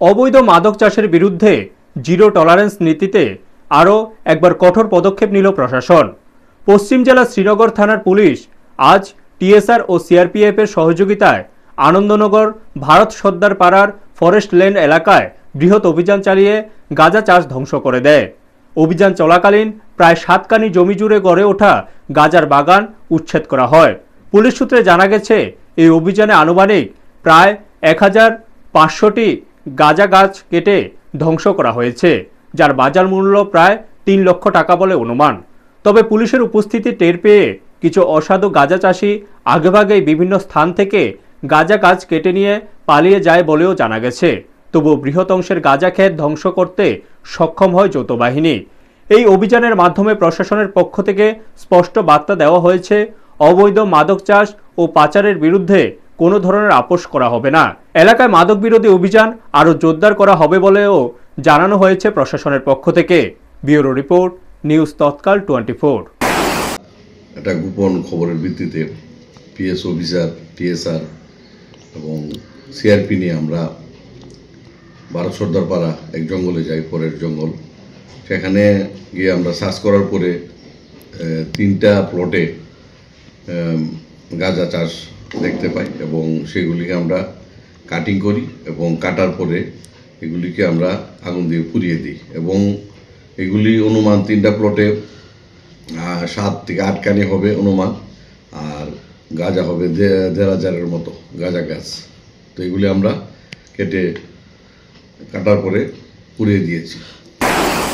অবৈধ মাদক চাষের বিরুদ্ধে জিরো টলারেন্স নীতিতে আরও একবার কঠোর পদক্ষেপ নিল প্রশাসন। পশ্চিম জেলার শ্রীনগর থানার পুলিশ আজ টিএসআর ও সিআরপিএফের সহযোগিতায় আনন্দনগর ভারত সর্দার পাড়ার ফরেস্ট লেন এলাকায় বৃহৎ অভিযান চালিয়ে গাঁজা চাষ ধ্বংস করে দেয়। অভিযান চলাকালীন প্রায় সাতকানি জমি জুড়ে গড়ে ওঠা গাজার বাগান উচ্ছেদ করা হয়। পুলিশ সূত্রে জানা গেছে, এই অভিযানে আনুমানিক প্রায় এক হাজার পাঁচশোটি গাঁজা গাছ কেটে ধ্বংস করা হয়েছে, যার বাজার মূল্য প্রায় তিন লক্ষ টাকা বলে অনুমান। তবে পুলিশের উপস্থিতি টের পেয়ে কিছু অসাধু গাঁজা চাষি আগেভাগেই বিভিন্ন স্থান থেকে গাঁজা গাছ কেটে নিয়ে পালিয়ে যায় বলেও জানা গেছে। তবু বৃহৎ অংশের গাঁজা ক্ষেত ধ্বংস করতে সক্ষম হয় যৌথ বাহিনী। এই অভিযানের মাধ্যমে প্রশাসনের পক্ষ থেকে স্পষ্ট বার্তা দেওয়া হয়েছে, অবৈধ মাদক চাষ ও পাচারের বিরুদ্ধে কোনো ধরনের আপোষ করা হবে না। এলাকায় মাদক বিরোধী অভিযান আরও জোরদার করা হবে বলেও জানানো হয়েছে প্রশাসনের পক্ষ থেকে। Bureau report, news Tatkal twenty four একটা গোপন খবরের ভিত্তিতে পিএস অফিসার টিএসআর এবং সিআরপি নিয়ে আমরা ভারত সর্দারপাড়া এক জঙ্গলে যাই, পরের জঙ্গল। সেখানে গিয়ে আমরা সার্চ করার পরে তিনটা প্লটে গাঁজা চাষ দেখতে পাই এবং সেগুলিকে আমরা কাটিং করি এবং কাটার পরে এগুলিকে আমরা আগুন দিয়ে পুড়িয়ে দিই এবং এগুলি অনুমান তিনটা প্লটে সাত থেকে আট কানি হবে অনুমান আর গাঁজা হবে দেড় হাজারের মতো গাঁজা গাছ। তো এগুলি আমরা কেটে কাটার পরে পুড়িয়ে দিয়েছি।